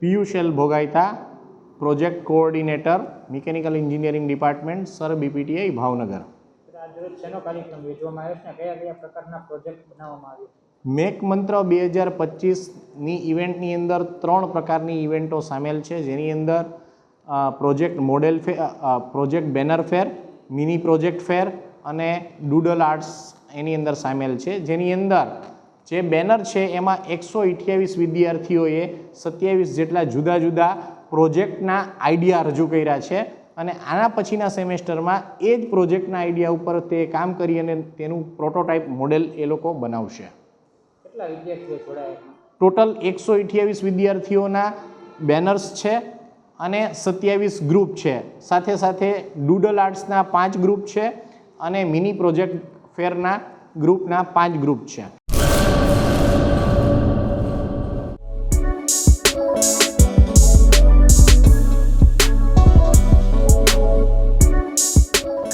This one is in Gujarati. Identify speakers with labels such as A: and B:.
A: પિયુષેલ Bhogaita project coordinator mechanical engineering department sir BPTI Bhavnagar.
B: આજરોજ શેનો કાર્યક્રમ યોજવામાં આવ્યો છે અને કયા કયા પ્રકારના પ્રોજેક્ટ બનાવવામાં આવ્યો?
A: મેક મંત્ર બે હજાર પચીસની ઇવેન્ટની અંદર ત્રણ પ્રકારની ઇવેન્ટો સામેલ છે. જેની અંદર project model fair project banner fair mini project fair અને ડૂડલ આર્ટ્સ એની અંદર સામેલ છે. જેની અંદર જે બેનર છે એમાં એકસો અઠ્યાવીસ વિદ્યાર્થીઓએ સત્યાવીસ જેટલા જુદા જુદા પ્રોજેક્ટના આઈડિયા રજૂ કર્યા છે અને આના પછીના સેમેસ્ટરમાં એ જ પ્રોજેક્ટના આઈડિયા ઉપર તે કામ કરી અને તેનું પ્રોટોટાઇપ મોડેલ એ લોકો બનાવશે.
B: કેટલા વિદ્યાર્થીઓ જોડાયા
A: ટોટલ એકસો અઠ્યાવીસ વિદ્યાર્થીઓના બેનર્સ છે અને સત્યાવીસ ગ્રુપ છે. સાથે સાથે ડૂડલ આર્ટ્સના પાંચ ગ્રુપ છે અને મિની પ્રોજેક્ટ ફેરના ગ્રુપના પાંચ ગ્રુપ છે.